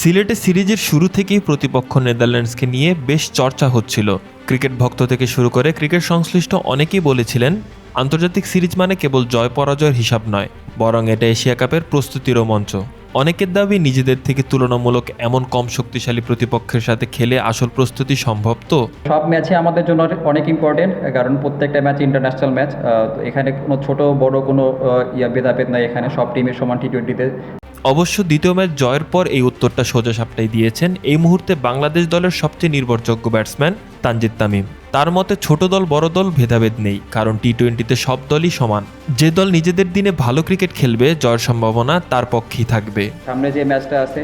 সিলেটে সিরিজের শুরু থেকেই প্রতিপক্ষ নেদারল্যান্ডসকে নিয়ে বেশ চর্চা হচ্ছিল। ক্রিকেট ভক্ত থেকে শুরু করে ক্রিকেট সংশ্লিষ্ট অনেকেই বলেছিলেন, আন্তর্জাতিক সিরিজ মানে কেবল জয় পরাজয়ের হিসাব নয়, বরং এটা এশিয়া কাপের প্রস্তুতিরও মঞ্চ। অনেকের দাবি, নিজেদের থেকে তুলনামূলক এমন কম শক্তিশালী প্রতিপক্ষের সাথে খেলে আসল প্রস্তুতি সম্ভব তো? সব ম্যাচে আমাদের জন্য অনেক ইম্পর্টেন্ট কারণ প্রত্যেকটা ম্যাচ ইন্টারন্যাশনাল ম্যাচ এখানে কোনো ছোট, বড় কোনো ইয়া ভেদাভেদ নাই, এখানে সব টিমের সমান টি টোয়েন্টিতে অবশ্য দ্বিতীয় ম্যাচ জয়ের পর এই উত্তরটা সোজা সাপটাই দিয়েছেন এই মুহূর্তে বাংলাদেশ দলের সবচেয়ে নির্ভরযোগ্য ব্যাটসম্যান তানজিদ তামিম। তার মতে ছোট দল বড় দল ভেদাভেদ নেই কারণ টি টোয়েন্টিতে সব দলই সমান। যে দল নিজেদের দিনে ভালো ক্রিকেট খেলবে জয়ের সম্ভাবনা তার পক্ষেই থাকবে। সামনে যে ম্যাচটা আছে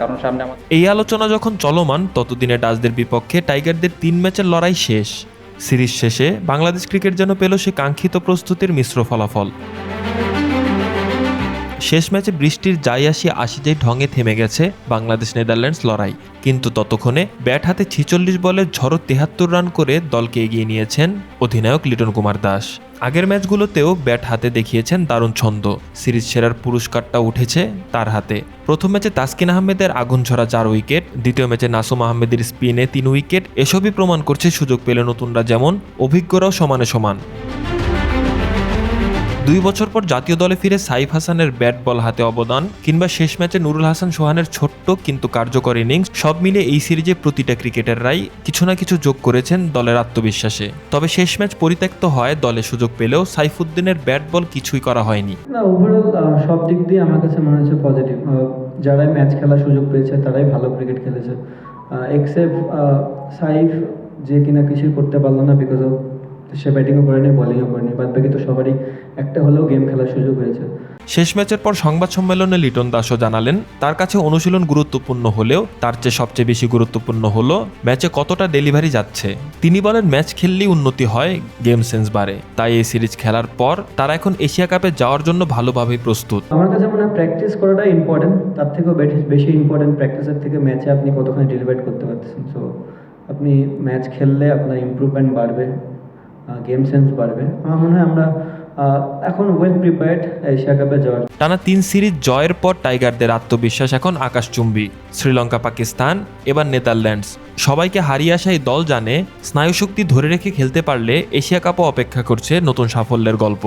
কারণ সামনে আমাদের এই আলোচনা যখন চলমান ততদিনে ডাচদের বিপক্ষে টাইগারদের তিন ম্যাচের লড়াই শেষ। সিরিজ শেষে বাংলাদেশ ক্রিকেট যেন পেল সে কাঙ্ক্ষিত প্রস্তুতির মিশ্র ফলাফল। শেষ ম্যাচে বৃষ্টির যাই আসি আসি যাই ঢঙে থেমে গেছে বাংলাদেশ নেদারল্যান্ডস লড়াই। কিন্তু ততক্ষণে ব্যাট হাতে ছিচল্লিশ বলে ঝড়ো তেহাত্তর রান করে দলকে এগিয়ে নিয়েছেন অধিনায়ক লিটন কুমার দাস। আগের ম্যাচগুলোতেও ব্যাট হাতে দেখিয়েছেন দারুণ ছন্দ। সিরিজ সেরার পুরস্কারটা উঠেছে তার হাতে। প্রথম ম্যাচে তাসকিন আহমেদের আগুন ছড়া চার উইকেট, দ্বিতীয় ম্যাচে নাসুম আহমেদের স্পিনে তিন উইকেট, এসবই প্রমাণ করছে সুযোগ পেলে নতুনরা যেমন, অভিজ্ঞরাও সমানে সমান। দুই বছর পর জাতীয় দলে ফিরে সাইফ হাসানের ব্যাট বল হাতে অবদান, কিংবা শেষ ম্যাচে নুরুল হাসান সোহানের ছোট্ট কিন্তু কার্যকর ইনিংস, সব মিলে এই সিরিজে প্রতিটা ক্রিকেটাররাই কিছু না কিছু যোগ করেছেন দলের আত্মবিশ্বাসে। তবে শেষ ম্যাচ পরিত্যক্ত হয় দলে সুযোগ পেলেও সাইফুদ্দিনের ব্যাট বল কিছুই করা হয়নি। সব দিক দিয়ে আমার কাছে মনে হচ্ছে পজিটিভ যারাই ম্যাচ খেলার সুযোগ পেয়েছে, তারাই ভালো ক্রিকেট খেলেছে। এক্সেপ্ট সাইফ যে কিনা কিছুই করতে পারল না বিকজ অফ সে ব্যাটিংও করেনি বলিংও করেনি। বাদ বাকি তো সবারই একটা হলেও গেম খেলার সুযোগ হয়েছে। শেষ ম্যাচের পর সংবাদ সম্মেলনে লিটন দাসও জানালেন তার কাছে অনুশীলন গুরুত্বপূর্ণ হলেও তার চেয়ে সবচেয়ে বেশি গুরুত্বপূর্ণ হলো ম্যাচে কতটা ডেলিভারি যাচ্ছে। তিনি বলেন ম্যাচ খেললেই উন্নতি হয় গেম সেন্স বাড়ে। তাই এই সিরিজ খেলার পর তারা এখন এশিয়া কাপে যাওয়ার জন্য ভালোভাবেই প্রস্তুত। আমার কাছে মনে হয় প্র্যাকটিস করাটা ইম্পর্টেন্ট তার থেকেও বেশি বেশি ইম্পর্টেন্ট প্র্যাকটিসের থেকে ম্যাচে আপনি কতখানি ডেলিভারি করতে পারতেছেন। সো আপনি ম্যাচ খেললে আপনার ইমপ্রুভমেন্ট বাড়বে। গেম সেন্স বাড়বে। আমার মনে হয় আমরা এখন ওয়েল প্রিপেয়ার্ড এশিয়া কাপে যাওয়ার টানা তিন সিরিজ জয়ের পর টাইগারদের আত্মবিশ্বাস এখন আকাশচুম্বী। শ্রীলঙ্কা, পাকিস্তান, এবার নেদারল্যান্ডস। সবাইকে হারিয়ে আসা এই দল জানে, স্নায়ুশক্তি ধরে রেখে খেলতে পারলে এশিয়া কাপও অপেক্ষা করছে নতুন সাফল্যের গল্প।